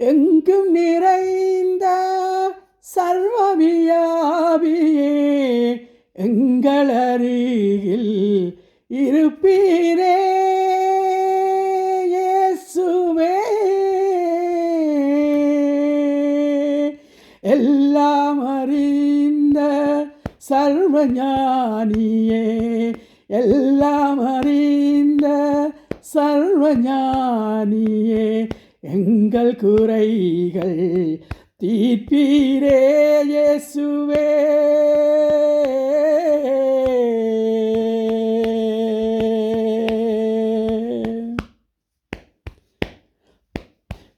எங்கும் நிறைந்த சர்வவியாபியே எங்களருகில் இருப்பீரே இயேசுவே. எல்லாம் அறிந்த சர்வஞானியே எல்லாம் அறிந்த சர்வஞானியே. எங்கள் குறைகள் தீர்ப்பீரே இயேசுவே.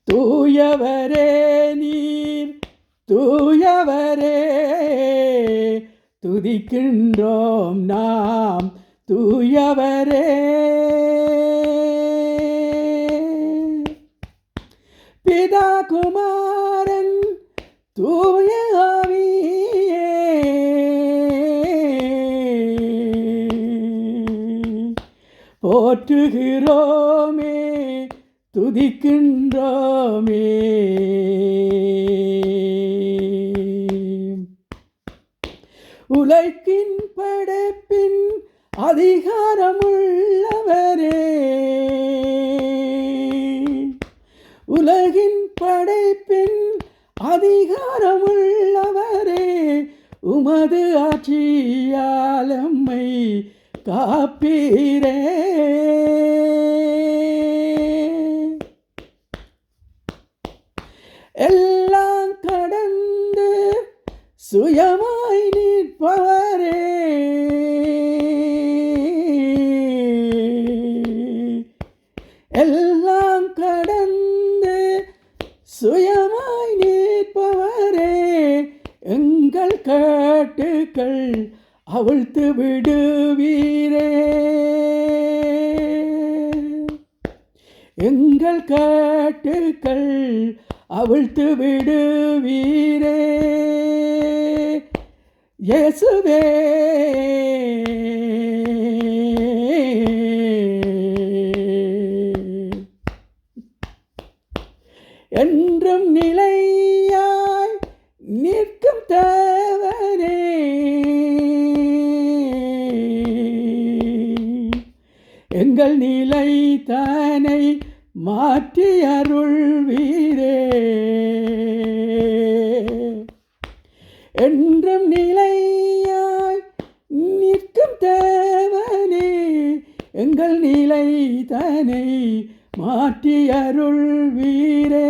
தூயவரே நீர் தூயவரே துதிக்கின்றோம் நாம் தூயவரே. பிதா குமாரன் தூய ஆவியே. போற்றுகிறோமே துதிக்கின்றோமே. உலகின் படைப்பின் அதிகாரமுள்ளவரே உலகின் படைப்பின் அதிகாரமுள்ளவரே உமது ஆட்சியாலம்மை காப்பீரே. எல்லாம் கடந்து சுயமாய் நிற்பவரே. எல்லாம் கட்டுக்கள் அவிழ்த்து விடுவீரே. எங்கள் கட்டுக்கள் அவிழ்த்து விடுவீரே. இயேசுவே. என்றும் நிலையாய் நிற் எங்கள் நிலை தானை மாற்றி அருள்வீரே. என்றும் நிலையாய் நிற்கும் தேவனே எங்கள் நிலை தானை மாற்றி அருள்வீரே.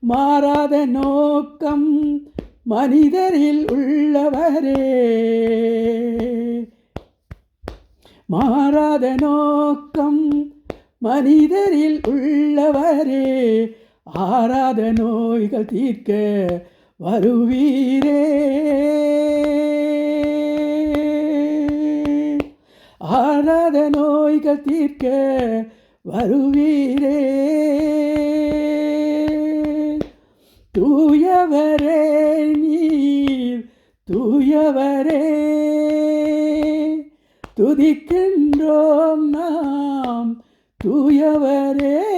மாறாத நோக்கம் மனிதரில் உள்ளவரே. மா மாறாத நோக்கம் மனிதரில் உள்ளவரே. ஆறாத நோய்கள் தீர்க்க வருவீரே. ஆறாத நோய்கள் தீர்க்க வருவீரே. தூயவரே நீர் தூயவரே. துதிக்கின்றோம் நாம். தூயவரே